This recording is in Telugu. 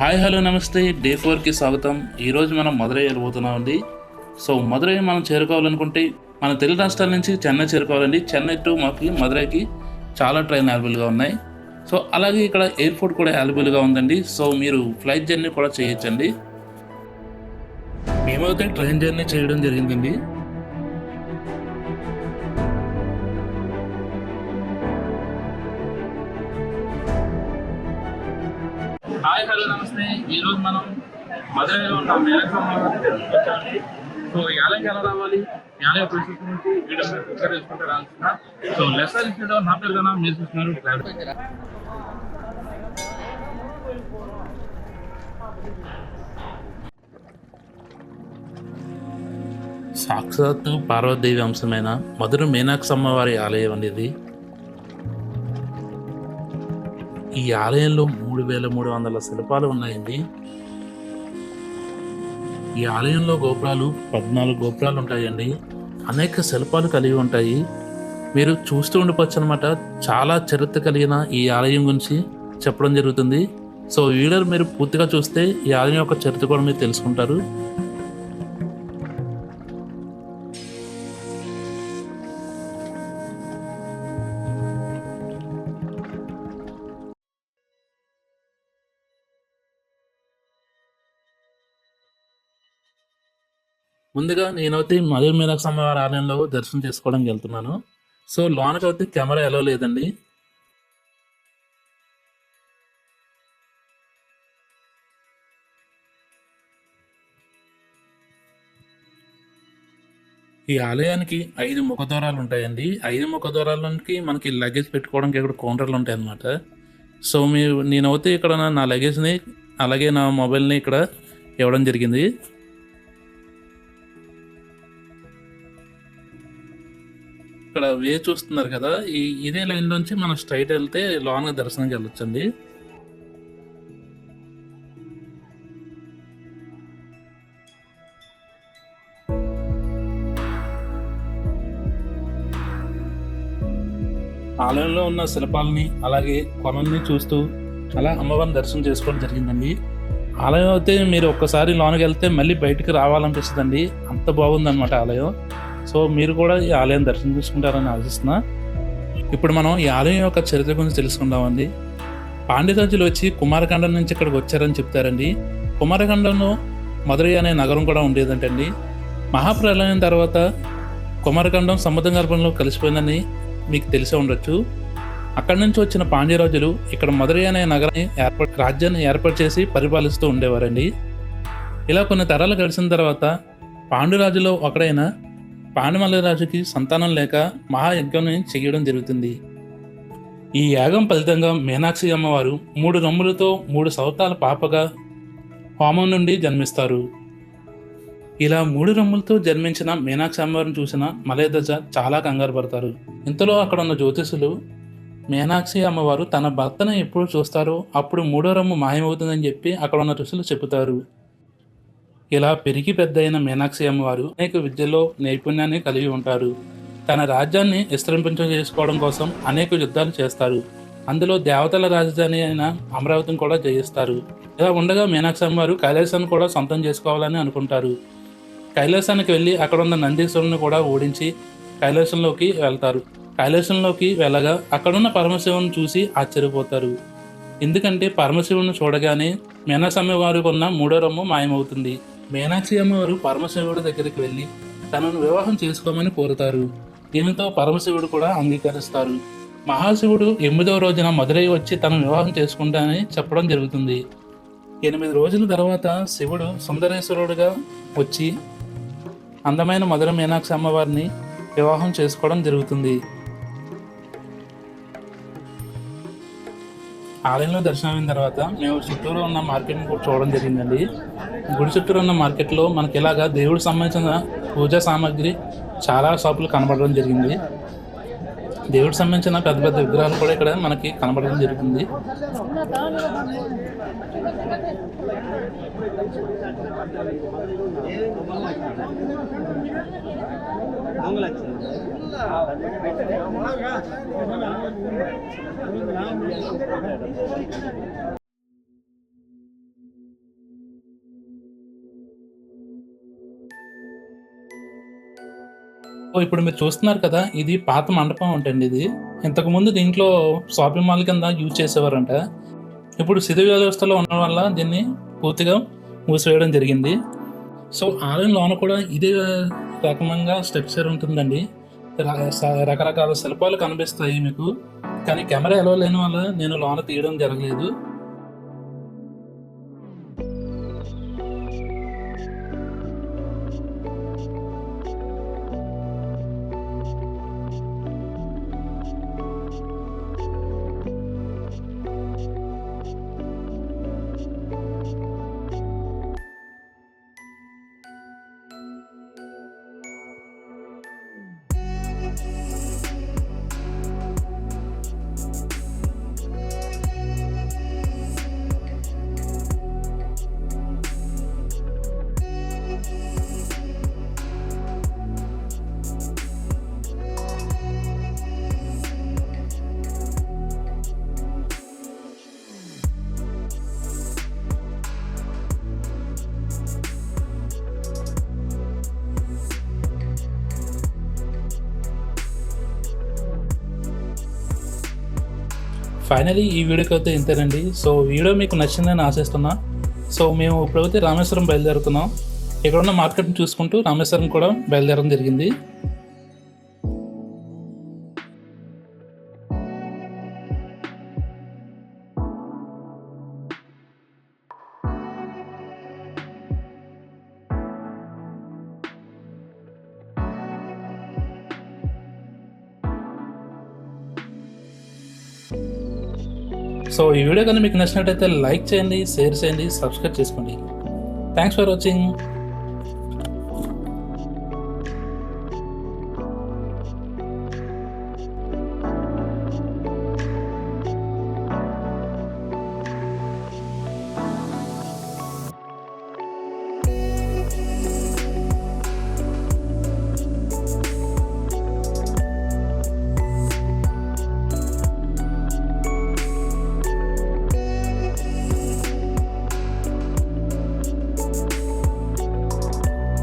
హాయ్ హలో నమస్తే. డే ఫోర్కి స్వాగతం. ఈరోజు మనం మధురై వెళ్ళిపోతున్నామండి సో మదురై మనం చేరుకోవాలనుకుంటే మన తెలుగు రాష్ట్రాల నుంచి చెన్నై చేరుకోవాలండి. చెన్నై టు మాకు మదురైకి చాలా ట్రైన్ అవైలబుల్గా ఉన్నాయి. సో అలాగే ఇక్కడ ఎయిర్పోర్ట్ కూడా అవైలబుల్గా ఉందండి. సో మీరు ఫ్లైట్ జర్నీ కూడా చేయొచ్చండి. మేమైతే ట్రైన్ జర్నీ చేయడం జరిగిందండి. హాయ్ హలో నమస్తే. ఈరోజు మనం మధురైలో ఉన్న మేరకమ్మ వచ్చామండి. సో యాలకి ఎలా రావాలి? యాలయ పరిస్థితి నుంచి వీడియో మీరు ప్రిపేర్ చేసుకుంటే రాల్సిన సో లెసన్ ఇచ్చిన నా పేరు కన్నా మీరు చూస్తున్నారు సాక్షాత్తు పార్వతీదేవి అంశమైన మధుర మీనాక్షమ్మ వారి ఆలయం అనేది ఈ ఆలయంలో మూడు వేల మూడు వందల శిల్పాలు ఉన్నాయండి. ఈ ఆలయంలో గోపురాలు పద్నాలుగు గోపురాలు ఉంటాయండి. అనేక శిల్పాలు కలిగి ఉంటాయి. మీరు చూస్తూ ఉండిపోవచ్చు అనమాట చాలా చరిత్ర కలిగిన ఈ ఆలయం గురించి చెప్పడం జరుగుతుంది. సో వీడియో మీరు పూర్తిగా చూస్తే ఈ ఆలయం యొక్క చరిత్ర కూడా మీరు తెలుసుకుంటారు. ముందుగా నేనైతే మధుర మీనాక్షి అమ్మవారి ఆలయంలో దర్శనం చేసుకోవడానికి వెళ్తున్నాను. సో లోనకి అయితే కెమెరా ఎలా లేదండి. ఈ ఆలయానికి ఐదు ముఖద్వారాలు ఉంటాయండి. ఐదు ముఖద్వారాలకి మనకి లగేజ్ పెట్టుకోవడానికి ఇక్కడ కౌంటర్లు ఉంటాయి అన్నమాట సో మీరు నేనైతే ఇక్కడ నా లగేజ్ని అలాగే నా మొబైల్ని ఇక్కడ ఇవ్వడం జరిగింది. ఇక్కడ వే చూస్తున్నారు కదా ఈ ఇదే లైన్ నుంచి మనం స్ట్రైట్ వెళ్తే లోన దర్శనంకి వెళ్ళొచ్చండి. ఆలయంలో ఉన్న శిల్పాలని అలాగే కొనల్ని చూస్తూ అలా అమ్మవారిని దర్శనం చేసుకోవడం జరిగిందండి. ఆలయం అయితే మీరు ఒక్కసారి లోనకి వెళ్తే మళ్ళీ బయటకు రావాలనిపిస్తుందండి. అంత బాగుందన్నమాట ఆలయం. సో మీరు కూడా ఈ ఆలయం దర్శనం చేసుకుంటారని ఆశిస్తున్నా. ఇప్పుడు మనం ఈ ఆలయం యొక్క చరిత్ర గురించి తెలుసుకుందామండి. పాండ్యరాజులు వచ్చి కుమారఖండం నుంచి ఇక్కడికి వచ్చారని చెప్తారండి. కుమారఖండంలో మదురై అనే నగరం కూడా ఉండేదంటండి. మహాప్రలయం తర్వాత కుమారఖండం సముద్ర గర్భంలో కలిసిపోయిందని మీకు తెలిసే ఉండొచ్చు. అక్కడి నుంచి వచ్చిన పాండ్యరాజులు ఇక్కడ మదురై అనే నగరాన్ని ఏర్పాటు రాజ్యాన్ని ఏర్పాటు చేసి పరిపాలిస్తూ ఉండేవారండి. ఇలా కొన్ని తరాలు గడిచిన తర్వాత పాండురాజులో ఒకడైన పాండుమల్లరాజుకి సంతానం లేక మహాయజ్ఞం చేయడం జరుగుతుంది. ఈ యాగం ఫలితంగా మీనాక్షి అమ్మవారు మూడు రొమ్ములతో మూడు సంవత్సరాల పాపగా హోమం నుండి జన్మిస్తారు. ఇలా మూడు రొమ్ములతో జన్మించిన మీనాక్షి అమ్మవారిని చూసిన మలయదశ చాలా కంగారు పడతారు. ఇంతలో అక్కడ ఉన్న జ్యోతిషులు మీనాక్షి అమ్మవారు తన భర్తను ఎప్పుడు చూస్తారో అప్పుడు మూడో రొమ్ము మాయమవుతుందని చెప్పి అక్కడ ఉన్న ఋషులు చెబుతారు. ఇలా పెరిగి పెద్దయిన మీనాక్షి అమ్మవారు అనేక విద్యలో నైపుణ్యాన్ని కలిగి ఉంటారు. తన రాజ్యాన్ని విస్తరింప చేసుకోవడం కోసం అనేక యుద్ధాలు చేస్తారు. అందులో దేవతల రాజధాని అయిన అమరావతిని కూడా జయిస్తారు. ఇలా ఉండగా మీనాక్షి అమ్మవారు కైలాసాన్ని కూడా సొంతం చేసుకోవాలని అనుకుంటారు. కైలాసానికి వెళ్ళి అక్కడ ఉన్న నందీశ్వరుని కూడా ఓడించి కైలాసంలోకి వెళ్తారు. కైలాసంలోకి వెళ్ళగా అక్కడున్న పరమశివుని చూసి ఆశ్చర్యపోతారు. ఎందుకంటే పరమశివుని చూడగానే మీనాక్షి అమ్మవారికి ఉన్న మూడో రొమ్ము మాయమవుతుంది. మీనాక్షి అమ్మవారు పరమశివుడి దగ్గరికి వెళ్ళి తనను వివాహం చేసుకోమని కోరుతారు. దీనితో పరమశివుడు కూడా అంగీకరిస్తారు. మహాశివుడు ఎనిమిదవ రోజున మదురై వచ్చి తనను వివాహం చేసుకుంటానని చెప్పడం జరుగుతుంది. ఎనిమిది రోజుల తర్వాత శివుడు సుందరేశ్వరుడుగా వచ్చి అందమైన మధుర మీనాక్షి అమ్మవారిని వివాహం చేసుకోవడం జరుగుతుంది. ఆలయంలో దర్శనం అయిన తర్వాత మేము చుట్టూరు ఉన్న మార్కెట్ని కూడా చూడడం జరిగిందండి. గుడి చుట్టూరు ఉన్న మార్కెట్లో మనకి ఇలాగా దేవుడికి సంబంధించిన పూజా సామాగ్రి చాలా షాపులు కనబడడం జరిగింది. దేవుడికి సంబంధించిన పెద్ద పెద్ద విగ్రహాలు కూడా ఇక్కడ మనకి కనబడడం జరుగుతుంది సో ఇప్పుడు మీరు చూస్తున్నారు కదా ఇది పాత మండపం అంటండి ఇది. ఇంతకుముందు దీంట్లో షాపింగ్ మాల్ కింద యూజ్ చేసేవారంట. ఇప్పుడు శిథిల వ్యవస్థలో ఉండడం వల్ల దీన్ని పూర్తిగా మూసివేయడం జరిగింది. సో ఆలయం లోన కూడా ఇదే రకమంగా స్ట్రక్చర్ ఉంటుందండి. రకరకాల శిల్పాలు కనిపిస్తాయి మీకు. కానీ కెమెరా ఎలా లేని వల్ల నేను లోన తీయడం జరగలేదు. ఫైనలీ ఈ వీడియోకి అయితే ఇంతేనండి. సో వీడియో మీకు నచ్చిందని ఆశిస్తున్నా. సో మేము ఇప్పుడైతే రామేశ్వరం బయలుదేరుతున్నాం. ఇక్కడ ఉన్న మార్కెట్ని చూసుకుంటూ రామేశ్వరం కూడా బయలుదేరడం జరిగింది. సో ఈ వీడియో కనుక మీకు నచ్చినట్టయితే లైక్ చేయండి షేర్ చేయండి సబ్స్క్రైబ్ చేసుకోండి. Thanks for watching